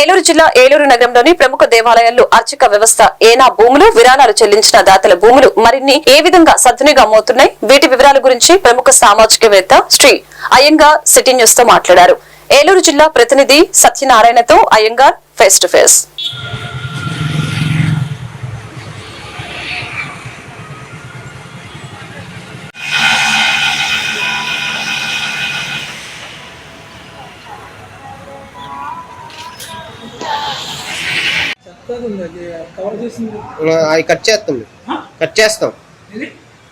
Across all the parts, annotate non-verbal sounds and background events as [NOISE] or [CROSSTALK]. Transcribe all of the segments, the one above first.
ఏలూరు జిల్లా ఏలూరు నగరంలోని ప్రముఖ దేవాలయాల్లో అర్చక వ్యవస్థ ఏనా భూములు విరాళాలు చెల్లించిన దాతల భూములు మరిన్ని ఏ విధంగా సద్వినియోగమవుతున్నాయి వీటి వివరాల గురించి ప్రముఖ సామాజికవేత్త శ్రీ అయ్యంగార్ సిటీ న్యూస్తో మాట్లాడారు. ఏలూరు జిల్లా ప్రతినిధి సత్యనారాయణతో అయ్యంగార్ ఫేస్ టు ఫేస్. అవి కట్ చేస్తాం. కట్ చేస్తాం.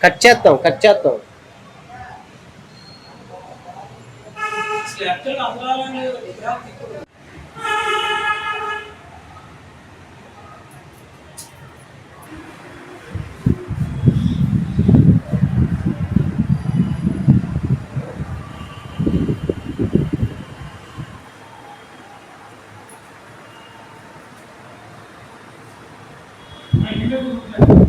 కట్ చేస్తాం కట్ చేస్తాం. நான் எங்கே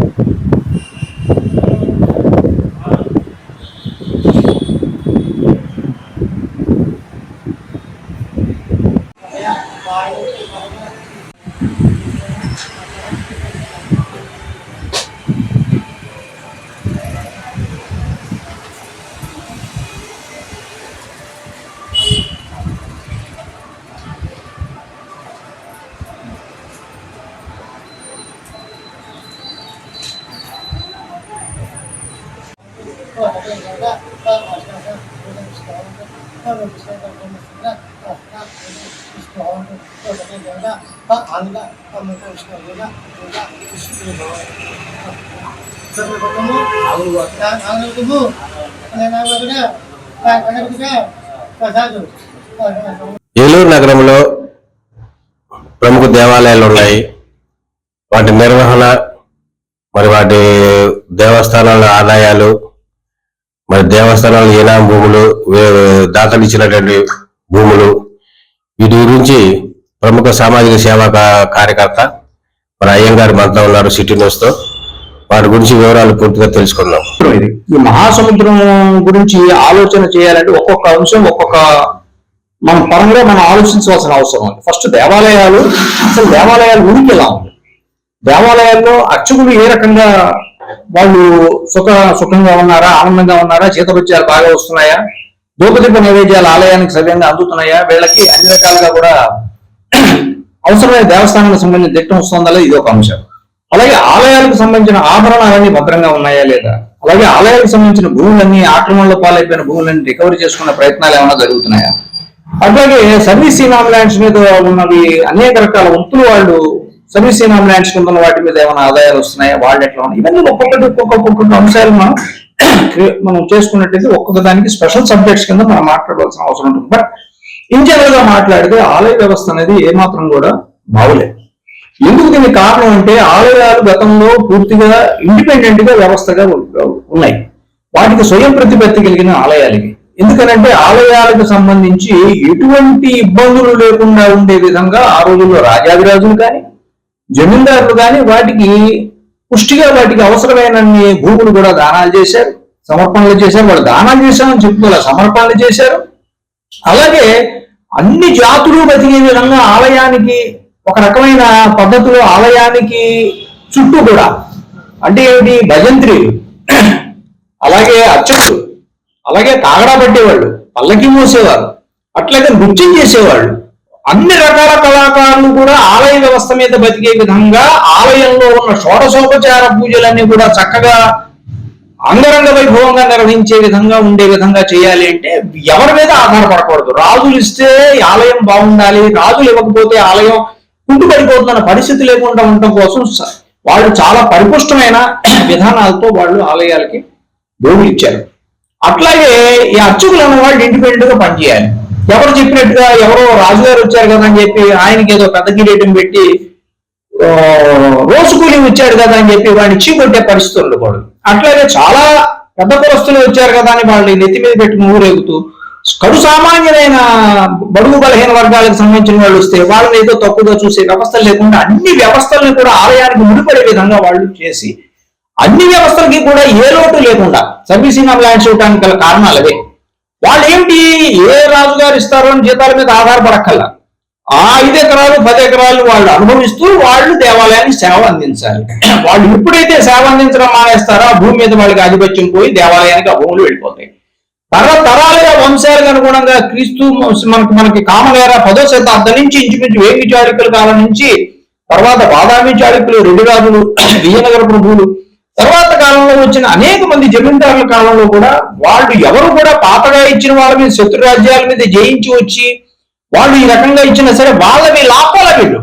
ఏలూరు నగరంలో ప్రముఖ దేవాలయాలు ఉన్నాయి. వాటి నిర్వహణ మరి వాటి దేవస్థానాల ఆదాయాలు మరి దేవస్థానాలు ఈనాం భూములు వే- దాతలు ఇచ్చినటువంటి భూములు వీటి గురించి ప్రముఖ సామాజిక సేవా కార్యకర్త మరి అయ్యంగారు మనతో ఉన్నారు సిటీ న్యూస్తో. వాటి గురించి వివరాలు పూర్తిగా తెలుసుకుందాం. ఇది ఈ మహాసముద్రం గురించి ఆలోచన చేయాలంటే ఒక్కొక్క అంశం ఒక్కొక్క మన పరంగా మనం ఆలోచించవలసిన అవసరం ఉంది. ఫస్ట్ దేవాలయాలు అసలు దేవాలయాలు ఉనికి ఎలా ఉంది? దేవాలయాల్లో అర్చకులు ఏ రకంగా వాళ్ళు సుఖ సుఖంగా ఉన్నారా ఆనందంగా ఉన్నారా చేతపత్యాలు బాగా వస్తున్నాయా? దూపదీప నైవేద్యాలు ఆలయానికి సవ్యంగా అందుతున్నాయా? వీళ్ళకి అన్ని రకాలుగా కూడా అవసరమైన దేవస్థానానికి సంబంధించిన దిట్టం వస్తుందా ఇది ఒక అంశం. అలాగే ఆలయాలకు సంబంధించిన ఆభరణాలన్నీ భద్రంగా ఉన్నాయా లేదా? అలాగే ఆలయాలకు సంబంధించిన భూములన్నీ ఆక్రమణలో పాలైపోయిన భూములన్నీ రికవరీ చేసుకునే ప్రయత్నాలు ఏమైనా జరుగుతున్నాయా? అట్లాగే సర్వీస్ ఇనామ్ ల్యాండ్స్ మీద ఉన్నవి అనేక రకాల వంతులు వాళ్ళు సర్వీస్ ఇనామ్ కింద వాటి మీద ఏమైనా ఆదాయాలు వస్తున్నాయా? వాళ్ళు ఎట్లా ఉన్నాయి? ఇవన్నీ ఒక్కొక్కటి ఒక్కొక్క అంశాలు మనం మనం చేసుకున్నట్టయితే ఒక్కొక్క దానికి స్పెషల్ సబ్జెక్ట్స్ కింద మనం మాట్లాడవలసిన అవసరం ఉంటుంది. బట్ ఇన్ జనరల్గా మాట్లాడితే ఆలయ వ్యవస్థ అనేది ఏమాత్రం కూడా బాగులేదు ఎందుకు దీనికి కారణం అంటే ఆలయాలు గతంలో పూర్తిగా ఇండిపెండెంట్గా వ్యవస్థగా ఉన్నాయి. వాటికి స్వయం ప్రతిపత్తి కలిగిన ఆలయాలకి ఎందుకనంటే ఆలయాలకు సంబంధించి ఎటువంటి ఇబ్బందులు లేకుండా ఉండే విధంగా ఆ రోజుల్లో రాజాదిరాజులు కానీ జమీందారులు కానీ వాటికి పుష్టిగా వాటికి అవసరమైన భూములు కూడా దానాలు చేశారు సమర్పణలు చేశారు వాళ్ళు దానాలు చేశామని చెప్తున్నారు సమర్పణలు చేశారు. అలాగే అన్ని జాతులు బతికే విధంగా ఆలయానికి ఒక రకమైన పద్ధతిలో ఆలయానికి చుట్టూ కూడా అంటే ఏమిటి? భజంత్రీలు అలాగే అర్చకులు అలాగే కాగడా పట్టేవాళ్ళు పల్లకి మూసేవారు అట్లాగే నృత్యం చేసేవాళ్ళు అన్ని రకాల కళాకారులు కూడా ఆలయ వ్యవస్థ మీద బతికే విధంగా ఆలయంలో ఉన్న షోడశోపచార పూజలన్నీ కూడా చక్కగా అంగరంగ వైభవంగా నిర్వహించే విధంగా ఉండే విధంగా చేయాలి అంటే ఎవరి మీద ఆధారపడకూడదు. రాజులు ఇస్తే ఆలయం బాగుండాలి రాజులు ఇవ్వకపోతే ఆలయం కుంటుపడిపోతున్న పరిస్థితి లేకుండా ఉండటం కోసం వాళ్ళు చాలా పరిపుష్టమైన విధానాలతో వాళ్ళు ఆలయాలకి భూములు ఇచ్చారు. అట్లాగే ఈ అర్చకులు అన్న వాళ్ళు ఇండిపెండెంట్గా పనిచేయాలి. ఎవరు చెప్పినట్టుగా ఎవరో రాజుగారు వచ్చారు కదా అని చెప్పి ఆయనకి ఏదో పెద్ద కిరీటం పెట్టి ఆ, రోజు కూలి వచ్చాడు కదా అని చెప్పి వాడిని చీకొట్టే పరిస్థితి ఉండకూడదు అట్లాగే చాలా పెద్ద కులస్తులు వచ్చారు కదా అని వాళ్ళని నెత్తి మీద పెట్టి ఊరేగుతూ కడు సామాన్యమైన బడుగు బలహీన వర్గాలకు సంబంధించిన వాళ్ళు వస్తే వాళ్ళని ఏదో తక్కువగా చూసే వ్యవస్థలు లేకుండా అన్ని వ్యవస్థలను కూడా ఆలయానికి ముడిపడే విధంగా వాళ్ళు చేసి అన్ని వ్యవస్థలకి కూడా ఏ లోటు లేకుండా సర్వీసింగ్ ఆఫ్ ల్యాండ్స్ ఇవ్వడానికి గల కారణాలు అవే. వాళ్ళు ఏమిటి ఏ రాజుగారు ఇస్తారో అని జీతాల మీద ఆధారపడక్కల్లా ఆ ఐదు ఎకరాలు పది ఎకరాలు వాళ్ళు అనుభవిస్తూ వాళ్ళు దేవాలయానికి సేవ అందించాలి. [CLEARS THROAT] వాళ్ళు ఎప్పుడైతే సేవ అందించడం మానేస్తారో ఆ భూమి మీద వాళ్ళకి ఆధిపత్యం పోయి దేవాలయానికి ఆ భూములు వెళ్ళిపోతాయి. తరతరాలుగా వంశాలకు అనుగుణంగా క్రీస్తు మనకి మనకి కామనేర పదో శతాబ్దం నుంచి ఇంచుమించు వేగి చాళుక్యుల కాలం నుంచి తర్వాత బాదామి చాళుక్యులు రెడ్డి రాజులు [CLEARS THROAT] విజయనగర ప్రభువులు తర్వాత కాలంలో వచ్చిన అనేక మంది జమీందారుల కాలంలో కూడా వాళ్ళు ఎవరు కూడా పాతగా ఇచ్చిన వాళ్ళ మీద శత్రు రాజ్యాల మీద జయించి వచ్చి వాళ్ళు ఈ రకంగా ఇచ్చినా సరే వాళ్ళవి లాపాల వీళ్ళు?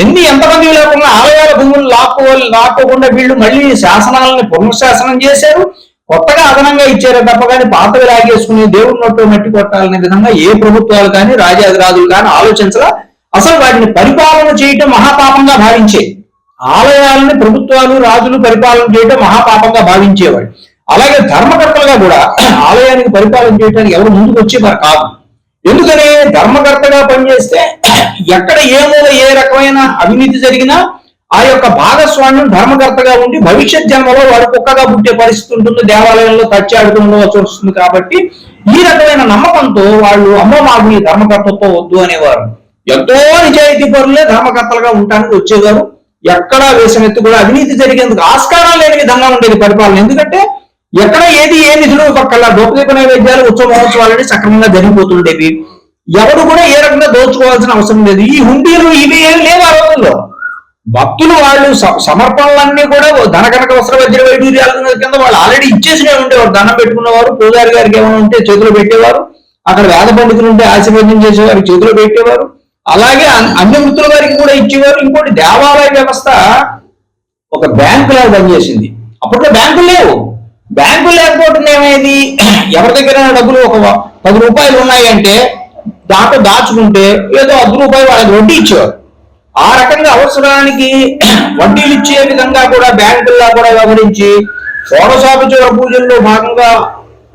ఎన్ని ఎంతమంది లేకుండా ఆలయాల భూములు లాక్కో లాక్కోకుండా వీళ్ళు మళ్ళీ శాసనాలని పునఃశాసనం చేశారు కొత్తగా అదనంగా ఇచ్చారే తప్ప కానీ పాతవి లాగేసుకుని దేవుడి నోట్లో మట్టి కొట్టాలనే విధంగా ఏ ప్రభుత్వాలు కానీ రాజాదిరాజులు కానీ ఆలోచించరా అసలు వాటిని పరిపాలన చేయటం మహాపాపంగా భావించేది ఆలయాలని ప్రభుత్వాలు రాజులు పరిపాలన చేయటం మహాపాపంగా భావించేవాడు. అలాగే ధర్మకర్తలుగా కూడా ఆలయానికి పరిపాలన చేయడానికి ఎవరు ముందుకు వచ్చేవారు కాదు. ఎందుకని ధర్మకర్తగా పనిచేస్తే ఎక్కడ ఏమో ఏ రకమైన అవినీతి జరిగినా ఆ యొక్క భాగస్వామ్యం ధర్మకర్తగా ఉండి భవిష్యత్ జన్మలో వాడు కుక్కగా పుట్టే పరిస్థితి ఉంటుంది. దేవాలయంలో తచ్చాడుతూ ఉండవలసి వస్తుంది కాబట్టి ఈ రకమైన నమ్మకంతో వాళ్ళు అమ్మ మాకు ధర్మకర్తతో వద్దు అనేవారు. ఎంతో నిజాయితీ పరులే ధర్మకర్తలుగా ఉండటానికి వచ్చేవారు. ఎక్కడా వేసమెత్తు కూడా అవినీతి జరిగేందుకు ఆస్కారం లేని విధంగా ఉండేది పరిపాలన. ఎందుకంటే ఎక్కడ ఏది ఏ నిధులు పక్కల గోపదీప నైవేద్యాలు ఉత్సవ మహోత్సవాలని సక్రమంగా జరిగిపోతుండేవి. ఎవరు కూడా ఏ రకంగా దోచుకోవాల్సిన అవసరం లేదు. ఈ హుండీలు ఇవి ఏం లేవు ఆ రోజుల్లో. భక్తులు వాళ్ళు స- సమర్పణలన్నీ కూడా ఓ ధన కనక వస్త్ర వజ్ర వైడూర్యాల కింద వాళ్ళు ఆల్రెడీ ఇచ్చేసినే ఉండేవారు. దండం పెట్టుకున్నవారు పూజారి గారికి ఏమైనా ఉంటే చేతిలో పెట్టేవారు. అక్కడ వేద పండితులు ఉంటే ఆశీర్వదం చేసేవారు చేతిలో పెట్టేవారు. అలాగే అన్ని వృత్తుల వారికి కూడా ఇచ్చేవారు. ఇంకోటి దేవాలయ వ్యవస్థ ఒక బ్యాంకు లాగా పనిచేసింది. అప్పట్లో బ్యాంకులు లేవు. బ్యాంకులు లేకపోవడం ఏమైంది? ఎవరి దగ్గర డబ్బులు ఒక పది రూపాయలు ఉన్నాయంటే దాంట్లో దాచుకుంటే ఏదో అర్ధ రూపాయలు వాళ్ళకి వడ్డీ ఇచ్చేవారు. ఆ రకంగా అవసరానికి వడ్డీలు ఇచ్చే విధంగా కూడా బ్యాంకుల్లో కూడా వ్యవహరించి షోడశోపచార పూజల్లో భాగంగా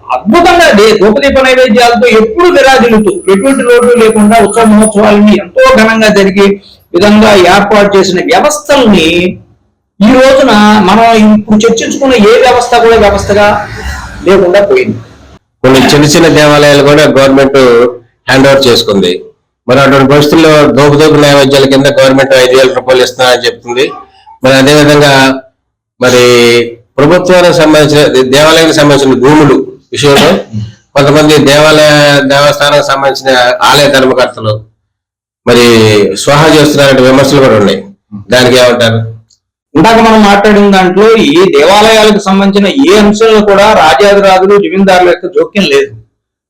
అద్భుతంగా దే- ధూపదీప నైవేద్యాలతో ఎప్పుడు విరాజిల్లుతూ ఎటువంటి లోటు లేకుండా ఉత్సవ మహోత్సవాలని ఎంతో ఘనంగా జరిగే విధంగా ఏర్పాటు చేసిన వ్యవస్థల్ని ఈ రోజున మనం ఇప్పుడు చర్చించుకున్న ఏ వ్యవస్థ కూడా వ్యవస్థగా లేకుండా పోయింది. కొన్ని చిన్న చిన్న దేవాలయాలు కూడా గవర్నమెంట్ హ్యాండ్ ఓవర్ చేసుకుంది. మరి అటువంటి పరిస్థితుల్లో దోపుదోపు నైవేద్యాల కింద గవర్నమెంట్ ఐదు వేల రూపాయలు ఇస్తున్నారని చెప్తుంది. మరి అదేవిధంగా మరి ప్రభుత్వానికి సంబంధించిన దేవాలయానికి సంబంధించిన భూములు విషయంలో కొంతమంది దేవాలయ దేవస్థానానికి సంబంధించిన ఆలయ ధర్మకర్తలు మరి స్వాహ చేస్తున్నారనే విమర్శలు కూడా ఉన్నాయి. దానికి ఏమంటారు? ఇందాక మనం మాట్లాడిన దాంట్లో ఈ దేవాలయాలకు సంబంధించిన ఏ అంశంలో కూడా రాజాదిరాజులు జమీందారుల యొక్క జోక్యం లేదు.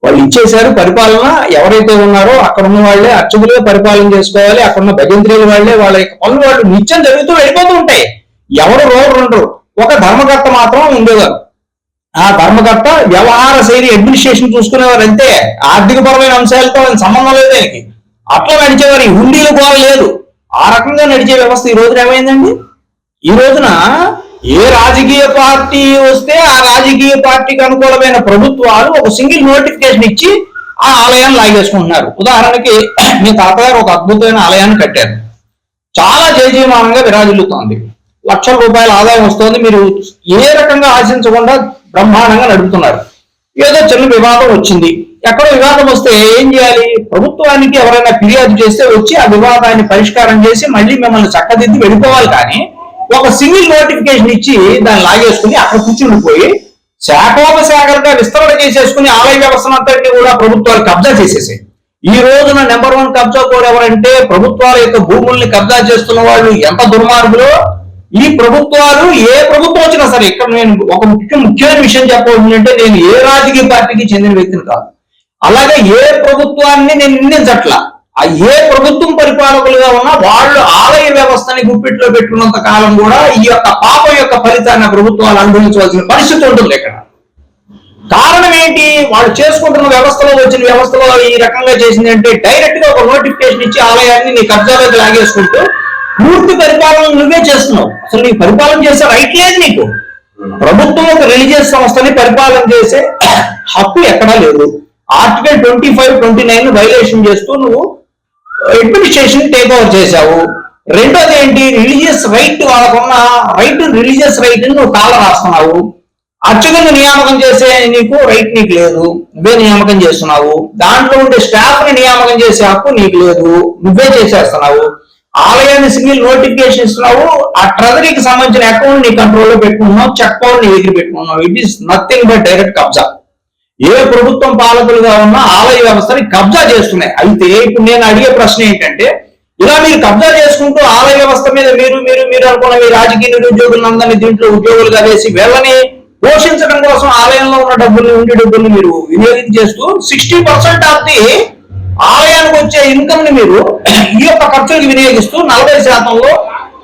వాళ్ళు ఇచ్చేశారు పరిపాలన ఎవరైతే ఉన్నారో అక్కడ ఉన్న వాళ్ళే అర్చకులే పరిపాలన చేసుకోవాలి అక్కడ ఉన్న భజంత్రీల వాళ్ళే వాళ్ళ యొక్క పనులు వాళ్ళు నిత్యం జరుగుతూ వెళ్ళిపోతూ ఉంటాయి. ఎవరు రోడ్డు ఉండరు. ఒక ధర్మకర్త మాత్రం ఉండేవారు. ఆ ధర్మకర్త వ్యవహార శైలి అడ్మినిస్ట్రేషన్ చూసుకునేవారు అంతే ఆర్థిక పరమైన అంశాలతో సంబంధం లేదు ఆయనకి. అట్లా నడిచేవారు ఈ హుండీలు కూడా లేదు. ఆ రకంగా నడిచే వ్యవస్థ ఈ రోజున ఏమైందండి? ఈ రోజున ఏ రాజకీయ పార్టీ వస్తే ఆ రాజకీయ పార్టీకి అనుకూలమైన ప్రభుత్వాలు ఒక సింగిల్ నోటిఫికేషన్ ఇచ్చి ఆ ఆలయాన్ని లాగేసుకుంటున్నారు. ఉదాహరణకి మీ తాతగారు ఒక అద్భుతమైన ఆలయాన్ని కట్టారు. చాలా జయజయమానంగా విరాజిల్లుతోంది. లక్షల రూపాయల ఆదాయం వస్తుంది. మీరు ఏ రకంగా ఆశించకుండా బ్రహ్మాండంగా నడుపుతున్నారు. ఏదో చిన్న వివాదం వచ్చింది. ఎక్కడో వివాదం వస్తే ఏం చేయాలి? ప్రభుత్వానికి ఎవరైనా ఫిర్యాదు చేస్తే వచ్చి ఆ వివాదాన్ని పరిష్కారం చేసి మళ్ళీ మిమ్మల్ని చక్కదిద్ది వెళ్ళిపోవాలి. కానీ ఒక సింగిల్ నోటిఫికేషన్ ఇచ్చి దాన్ని లాగేసుకుని అక్కడ కూర్చుండిపోయి శాఖోపశాఖలుగా విస్తరణ చేసేసుకుని ఆలయ వ్యవస్థను అంతటిని కూడా ప్రభుత్వాలు కబ్జా చేసేసాయి. ఈ రోజున నెంబర్ వన్ కబ్జా కోరు ఎవరంటే ప్రభుత్వాల యొక్క భూముల్ని కబ్జా చేస్తున్న వాళ్ళు ఎంత దుర్మార్గులో? ఈ ప్రభుత్వాలు ఏ ప్రభుత్వం వచ్చినా సరే ఇక్కడ నేను ఒక ముఖ్య ముఖ్యమైన విషయం చెప్పవలసింది అంటే నేను ఏ రాజకీయ పార్టీకి చెందిన వ్యక్తిని కాదు. అలాగే ఏ ప్రభుత్వాన్ని నేను నిందించట్లా. ఏ ప్రభుత్వం పరిపాలకులుగా ఉన్నా వాళ్ళు ఆలయ వ్యవస్థని గుప్పిట్లో పెట్టుకున్నంత కాలం కూడా ఈ యొక్క పాపం యొక్క ఫలితాన్ని ప్రభుత్వాలు అనుభవించవలసిన పరిస్థితి ఉంటుంది ఇక్కడ. కారణం ఏంటి? వాళ్ళు చేసుకుంటున్న వ్యవస్థలో వచ్చిన వ్యవస్థలో ఈ రకంగా చేసింది అంటే డైరెక్ట్గా ఒక నోటిఫికేషన్ ఇచ్చి ఆలయాన్ని నీ కబ్జాలోకి లాగేసుకుంటూ పూర్తి పరిపాలన నువ్వే చేస్తున్నావు. అసలు నీ పరిపాలన చేసే రైట్ లేదు నీకు. ప్రభుత్వం ఒక రిలీజియస్ సంస్థని పరిపాలన చేసే హక్కు ఎక్కడా లేదు. Article twenty five twenty nine violation చేస్తూ నువ్వు అడ్మినిస్ట్రేషన్ టేక్ ఓవర్ చేశావు. రెండోది ఏంటి? రిలీజియస్ రైట్ వాళ్ళకున్న రైట్ రిలీజియస్ రైట్ నువ్వు కాల రాస్తున్నావు. అర్చకులను నియామకం చేసే నీకు రైట్ నీకు లేదు. నువ్వే నియామకం చేస్తున్నావు. దాంట్లో ఉండే స్టాఫ్ని నియామకం చేసే హక్కు నీకు లేదు. నువ్వే చేసేస్తున్నావు. ఆలయాన్ని సింగిల్ నోటిఫికేషన్ ఇస్తున్నావు ఆ ట్రెజరీకి సంబంధించిన అకౌంట్ నీ కంట్రోల్లో పెట్టుకుంటున్నావు చెక్ పవర్ నీ దగ్గర పెట్టుకున్నావు. It is nothing but direct కబ్జా. ఏ ప్రభుత్వం పాలకులుగా ఉన్న ఆలయ వ్యవస్థని కబ్జా చేస్తున్నాయి. అయితే ఇప్పుడు నేను అడిగే ప్రశ్న ఏంటంటే ఇలా మీరు కబ్జా చేసుకుంటూ ఆలయ వ్యవస్థ మీద మీరు మీరు మీరు అనుకున్న మీ రాజకీయ నిరుద్యోగులందరినీ దీంట్లో ఉద్యోగులుగా వేసి వెళ్ళని పోషించడం కోసం ఆలయంలో ఉన్న డబ్బుల్ని ఉండే డబ్బుల్ని మీరు వినియోగించేస్తూ సిక్స్టీ పర్సెంట్ ఆఫ్ ది ఆలయానికి వచ్చే ఇన్కమ్ని మీరు ఈ యొక్క ఖర్చులకు వినియోగిస్తూ నలభై శాతంలో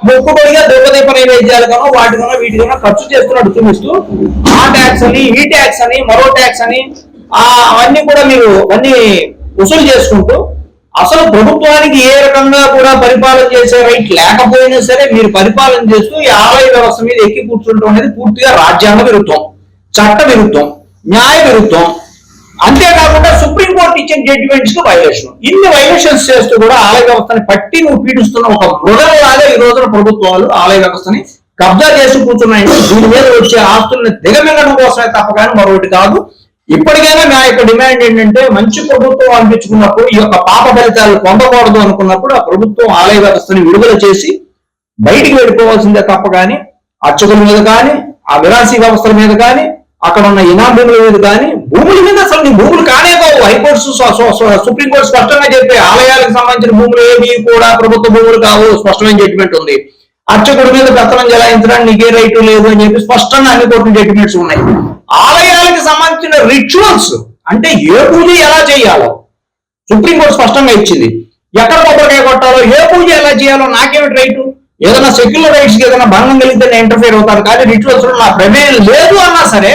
మొక్కుబడిగా దెబ్బదీప నైవేద్యాలకనో వాటికనో వీటికనో ఖర్చు చేస్తున్నట్టు చూపిస్తూ ఆ ట్యాక్స్ అని ఈ ట్యాక్స్ అని మరో ట్యాక్స్ అని అవన్నీ కూడా మీరు అన్ని వసూలు చేసుకుంటూ అసలు ప్రభుత్వానికి ఏ రకంగా కూడా పరిపాలన చేసే రైట్ లేకపోయినా సరే మీరు పరిపాలన చేస్తూ ఈ ఆలయ వ్యవస్థ మీద ఎక్కి కూర్చుంటాం అనేది పూర్తిగా రాజ్యాంగ విరుద్ధం చట్ట విరుద్ధం న్యాయ విరుద్ధం అంతేకాకుండా సుప్రీంకోర్టు ఇచ్చిన జడ్జిమెంట్స్కు వైలేషన్ ఇన్ని వైలేషన్స్ చేస్తూ కూడా ఆలయ వ్యవస్థని పట్టి నువ్వు పీడిస్తున్న ఒక మృగంలాగా ఈ రోజున ప్రభుత్వాలు ఆలయ వ్యవస్థని కబ్జా చేసి కూర్చున్నాయి. దీని మీద వచ్చే ఆస్తుల్ని దిగమింగడం కోసమే తప్ప కానీ మరొకటి కాదు. ఇప్పటికైనా నా యొక్క డిమాండ్ ఏంటంటే మంచి ప్రభుత్వం అనిపించుకున్నప్పుడు ఈ యొక్క పాప ఫలితాలు పొందకూడదు అనుకున్నప్పుడు ఆ ప్రభుత్వం ఆలయ వ్యవస్థని విడుదల చేసి బయటికి వెళ్ళిపోవాల్సిందే తప్ప కానీ అర్చకుల మీద కానీ ఆ విరాసీ వ్యవస్థల మీద కానీ అక్కడ ఉన్న ఇనా భూముల మీద కానీ భూముల మీద అసలు నీ భూములు కానే కావు హైకోర్టు సుప్రీంకోర్టు స్పష్టంగా చెప్పే ఆలయాలకు సంబంధించిన భూములు ఏవి కూడా ప్రభుత్వ భూములు కావు స్పష్టమైన జడ్జిమెంట్ ఉంది. అర్చకుడి మీద పెత్తనం చెలాయించడానికి నీకే రైటు లేదు అని చెప్పి స్పష్టంగా అన్ని కోర్టు జడ్జిమెంట్స్ ఉన్నాయి. ఆలయాలకు సంబంధించిన రిచువల్స్ అంటే ఏ పూజ ఎలా చేయాలో సుప్రీంకోర్టు స్పష్టంగా ఇచ్చింది. ఎక్కడ కొబ్బరికాయ కొట్టాలో ఏ పూజ ఎలా చేయాలో నాకేమిటి రైటు ఏదైనా సెక్యులర్ రైట్స్కి ఏదైనా భంగం కలిగితే నేను ఇంటర్ఫేర్ అవుతాను. కానీ రిచువల్స్లో నా ప్రమేయం లేదు అన్నా సరే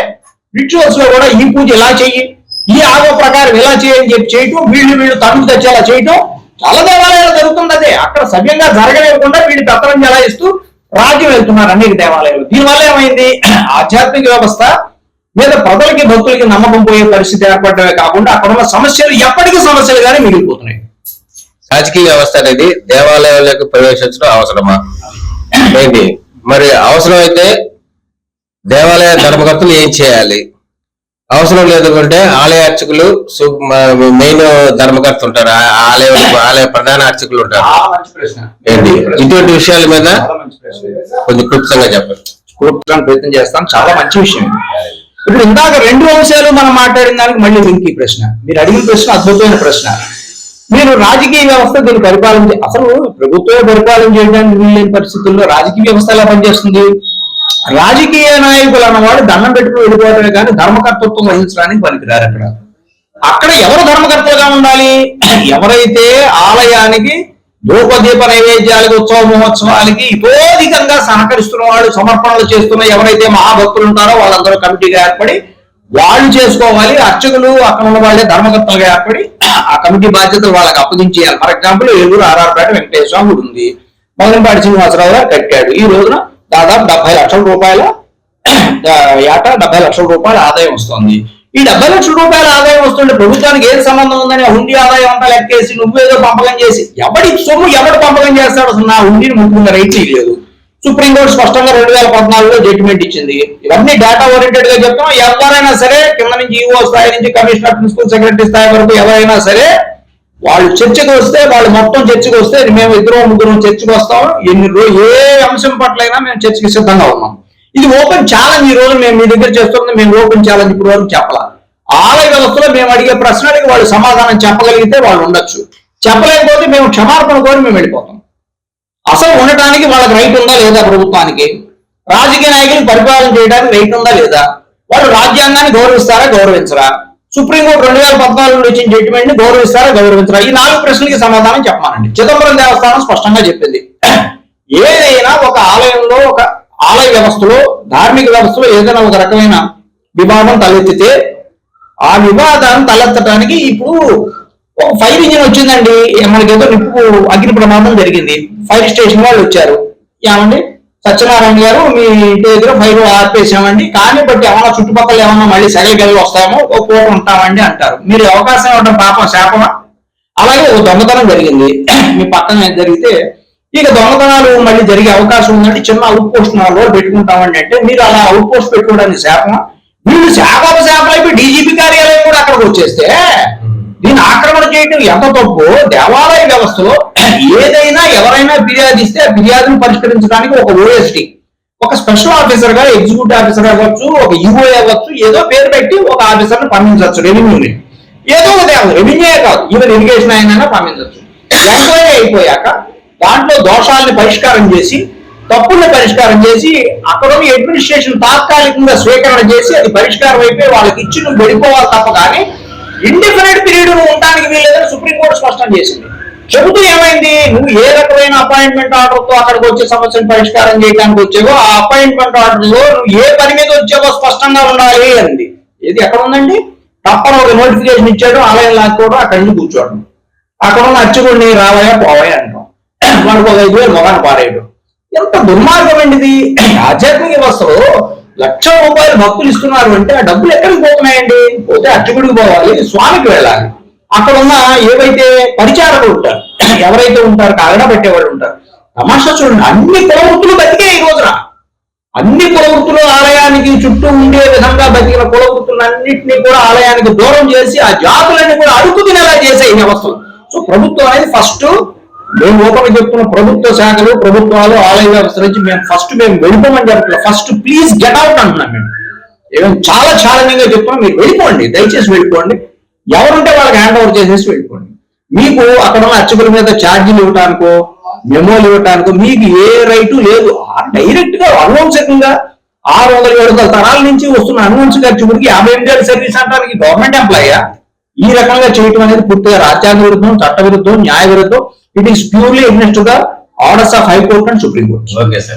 రిచువల్స్లో కూడా ఈ పూజ ఇలా చెయ్యి? ఈ ఆగో ప్రకారం ఇలా చేయని చెప్పి చేయటం వీళ్ళు వీళ్ళు తనుకు తెచ్చేలా చేయటం చాలా దేవాలయాలు జరుగుతుంది అదే. అక్కడ సవ్యంగా జరగలేకుండా వీళ్ళు పెత్తనం చెలాయిస్తూ రాజ్యం వెళ్తున్నారు అనేక దేవాలయాలు. దీనివల్ల ఏమైంది? [CLEARS THROAT] ఆధ్యాత్మిక వ్యవస్థ మీద ప్రజలకి భక్తులకి నమ్మకం పోయే పరిస్థితి ఏర్పడమే కాకుండా అక్కడ ఉన్న సమస్యలు ఎప్పటికీ సమస్యలుగానే మిగిలిపోతున్నాయి. రాజకీయ వ్యవస్థ అనేది దేవాలయాలకు ప్రవేశించడం అవసరమా? [CLEARS THROAT] మరి అవసరమైతే దేవాలయ ధర్మకర్తలు ఏం చేయాలి? అవసరం లేదుకుంటే ఆలయ అర్చకులు మెయిన్ ధర్మకర్త ఉంటారు. ఆలయ ఆలయ ప్రధాన అర్చకులు ఉంటారు. ఏంటి? ఇటువంటి విషయాల మీద కొంచెం క్లుప్తంగా చెప్పండి. కూర్చోడానికి ప్రయత్నం చేస్తాం. చాలా మంచి విషయం. ఇప్పుడు ఇందాక రెండు అంశాలు మనం మాట్లాడిన దానికి మళ్ళీ ఈ ప్రశ్న. మీరు అడిగిన ప్రశ్న అద్భుతమైన ప్రశ్న. మీరు రాజకీయ వ్యవస్థ దీన్ని పరిపాలన అసలు ప్రభుత్వమే పరిపాలన చేయడానికి వీల్లేని పరిస్థితుల్లో రాజకీయ వ్యవస్థ ఎలా పనిచేస్తుంది? రాజకీయ నాయకులు అన్నవాడు దండం పెట్టుకుని వెళ్ళిపోవడమే కానీ ధర్మకర్తృత్వం వహించడానికి పనికిరారు అక్కడ. అక్కడ ఎవరు ధర్మకర్తలుగా ఉండాలి? ఎవరైతే ఆలయానికి ధూపదీప నైవేద్యాలకి ఉత్సవ మహోత్సవాలకి ఇతోధికంగా సహకరిస్తున్న వాళ్ళు సమర్పణలు చేస్తున్న ఎవరైతే మహాభక్తులు ఉంటారో వాళ్ళందరూ కమిటీగా ఏర్పడి వాళ్ళు చేసుకోవాలి. అర్చకులు అక్కడ ఉన్న వాళ్ళే ధర్మకర్తలుగా ఏర్పడి ఆ కమిటీ బాధ్యతలు వాళ్ళకి అప్పగించేయాలి. ఫర్ ఎగ్జాంపుల్ ఏలూరు ఆర్ఆర్పేట వెంకటేశ్వర స్వామి గుడి ఉంది. మొదలపాటి శ్రీనివాసరావు గారు కట్టాడు. ఈ రోజున దాదాపు డెబ్బై లక్షల రూపాయల ఏట డెబ్బై లక్షల రూపాయల ఆదాయం వస్తుంది. ఈ డెబ్బై లక్షల రూపాయల ఆదాయం వస్తుంటే ప్రభుత్వానికి ఏం సంబంధం ఉందని హుండీ ఆదాయం అంతా లెక్కేసి నువ్వేదో పంపకం చేసి ఎవడి సొమ్ము ఎవడు పంపకం చేస్తాడు అసలు నా హుండీని ముట్టుకున్న రైట్ లేదు సుప్రీంకోర్టు స్పష్టంగా రెండు వేల పద్నాలుగులో జడ్జిమెంట్ ఇచ్చింది. ఇవన్నీ డేటా ఓరియంటెడ్గా చెప్తాం ఎవరైనా సరే కింద నుంచి ఈఓ స్థాయి నుంచి కమిషనర్ ప్రిన్సిపల్ సెక్రటరీ స్థాయి వరకు ఎవరైనా సరే వాళ్ళు చర్చకు వస్తే వాళ్ళు మొత్తం చర్చకు వస్తే మేము ఇద్దరు ముగ్గురు చర్చకు వస్తాం. ఎన్ని రోజు ఏ అంశం పట్లైనా మేము చర్చకి సిద్ధంగా ఉన్నాం. ఇది ఓపెన్ ఛాలెంజ్ ఈ రోజు మేము మీ దగ్గర చేస్తుంది మేము ఓపెన్ ఛాలెంజ్ ఇప్పుడు వరకు చెప్పాల. ఆలయ వ్యవస్థలో మేము అడిగే ప్రశ్నలకి వాళ్ళు సమాధానం చెప్పగలిగితే వాళ్ళు ఉండొచ్చు. చెప్పలేకపోతే మేము క్షమాపణ కోరి మేము వెళ్ళిపోతాం. అసలు ఉండటానికి వాళ్ళకి రైట్ ఉందా లేదా ప్రభుత్వానికి? రాజకీయ నాయకులు పరిపాలన చేయడానికి రైట్ ఉందా లేదా? వాళ్ళు రాజ్యాంగాన్ని గౌరవిస్తారా గౌరవించరా? సుప్రీంకోర్టు రెండు వేల పద్నాలుగులో ఇచ్చిన జడ్జిమెంట్ని గౌరవిస్తారా గౌరవించరా? ఈ నాలుగు ప్రశ్నలకి సమాధానం చెప్పమానండి. చిదంబరం దేవస్థానం స్పష్టంగా చెప్పింది. ఏదైనా ఒక ఆలయంలో ఒక ఆలయ వ్యవస్థలో ధార్మిక వ్యవస్థలో ఏదైనా ఒక రకమైన వివాదం తలెత్తితే ఆ వివాదాన్ని తలెత్తడానికి ఇప్పుడు ఒక ఫైర్ ఇంజిన్ వచ్చిందండి. మనకి నిప్పు అగ్ని ప్రమాదం జరిగింది. ఫైర్ స్టేషన్ వాళ్ళు వచ్చారు. ఏమండి? సత్యనారాయణ గారు మీ ఇంటి దగ్గర ఫైర్ ఆర్పేసామండి కానీ బట్టి ఏమన్నా చుట్టుపక్కల ఏమన్నా మళ్ళీ సగలి గల్లు వస్తామో ఒక పూట ఉంటామండి అంటారు. మీరు అవకాశం ఇవ్వడం పాపం శాపమా? అలాగే ఒక దొంగతనం జరిగింది. మీ పక్కన జరిగితే ఇక దొంగతనాలు మళ్ళీ జరిగే అవకాశం ఉందంటే చిన్న అవుట్ పోస్ట్ నాలుగు పెట్టుకుంటామండి అంటే మీరు అలా అవుట్ పోస్ట్ పెట్టుకోవడానికి శాపమా? వీళ్ళు శాపం అయిపోయి డీజీపీ కార్యాలయం కూడా అక్కడికి వచ్చేస్తే దీన్ని ఆక్రమణ చేయటం ఎంత తప్పు? దేవాలయ వ్యవస్థలో ఏదైనా ఎవరైనా ఫిర్యాదు ఇస్తే ఆ ఫిర్యాదును పరిష్కరించడానికి ఒక ఓఎస్టీ ఒక స్పెషల్ ఆఫీసర్గా ఎగ్జిక్యూటివ్ ఆఫీసర్ అవ్వచ్చు ఒక ఈఓ అవ్వచ్చు ఏదో పేరు పెట్టి ఒక ఆఫీసర్ని పంపించవచ్చు రెవెన్యూని ఏదో ఒక దేవాలి రెవెన్యూ కాదు ఈవెన్ ఇరిగేషన్ అయినా పంపించవచ్చు. ఎంక్వైరీ అయిపోయాక దాంట్లో దోషాలని పరిష్కారం చేసి తప్పుల్ని పరిష్కారం చేసి అక్కడ ఉన్న అడ్మినిస్ట్రేషన్ తాత్కాలికంగా స్వీకరణ చేసి అది పరిష్కారం అయిపోయి వాళ్ళకి ఇచ్చి నువ్వు వెళ్ళిపోవాలి తప్ప కానీ ఇండిఫినెంట్ పీరియడ్ నువ్వు ఉండడానికి వీల్లేదని సుప్రీంకోర్టు స్పష్టం చేసింది. చెబుతూ ఏమైంది? నువ్వు ఏ రకమైన అపాయింట్మెంట్ ఆర్డర్తో అక్కడికి వచ్చే సమస్యను పరిష్కారం చేయడానికి వచ్చావో ఆ అపాయింట్మెంట్ ఆర్డర్లో నువ్వు ఏ పని మీద వచ్చావో స్పష్టంగా ఉండాలి అంది. ఏది ఎక్కడ ఉందండి? తప్పన ఒక నోటిఫికేషన్ ఇచ్చాడు ఆలయం లాక్కోవడం అక్కడి నుంచి కూర్చోవడం. అక్కడ ఉన్న అర్చకుడిని రావాయా పోవాయా అంటాం. మనకు ఒక ఐదు వేలు మొగాన్ని పారేయడం. ఎంత దుర్మార్గం అండి ఇది? ఆధ్యాత్మిక వ్యవస్థలో లక్ష రూపాయలు భక్తులు ఇస్తున్నారు అంటే ఆ డబ్బులు ఎక్కడికి పోతున్నాయండి? పోతే అర్చకుడికి పోవాలి స్వామికి వెళ్ళాలి. అక్కడ ఉన్న ఏవైతే పరిచారకులు ఉంటారు ఎవరైతే ఉంటారు కాగడ పెట్టేవాళ్ళు ఉంటారు. తమాషా చూడండి అన్ని కులవృత్తులు బతికే ఈ రోజున. అన్ని కులవృత్తులు ఆలయానికి చుట్టూ ఉండే విధంగా బతికిన కులవృత్తులన్నింటినీ కూడా ఆలయానికి దూరం చేసి ఆ జాతులన్నీ కూడా అడుగు తినేలా చేసే ఈ వ్యవస్థలు. సో ప్రభుత్వం అనేది ఫస్ట్ మేము ఓపెన్ చెప్తున్న ప్రభుత్వ శాఖలు ప్రభుత్వాలు ఆలయ వ్యవస్థ నుంచి మేము ఫస్ట్ మేము వెళ్ళిపోమని చెప్పట్లేదు ఫస్ట్ ప్లీజ్ గెట్ అవుట్ అంటున్నాం మేము. ఏమేం చాలా ఛాలెంజింగ్గా చెప్తున్నాం. మీరు వెళ్ళిపోండి. దయచేసి వెళ్ళిపోండి. ఎవరుంటే వాళ్ళకి హ్యాండ్ ఓవర్ చేసేసి వెళ్ళిపోండి. మీకు అక్కడ ఉన్న అర్చకుల మీద ఛార్జీలు ఇవ్వటానికో మెమోలు ఇవ్వటానికో మీకు ఏ రైటు లేదు. డైరెక్ట్గా అనువంశకంగా ఆరు వందల ఏడు వందల తరాల నుంచి వస్తున్న అనువంశక అర్చకుడికి యాభై ఎనిమిది సర్వీస్ అంటానికి గవర్నమెంట్ ఎంప్లాయీ ఈ రకంగా చేయటం అనేది పూర్తిగా రాజ్యాంగ విరుద్ధం చట్ట విరుద్ధం న్యాయ విరుద్ధం it is purely against the orders of high court and supreme court okay sir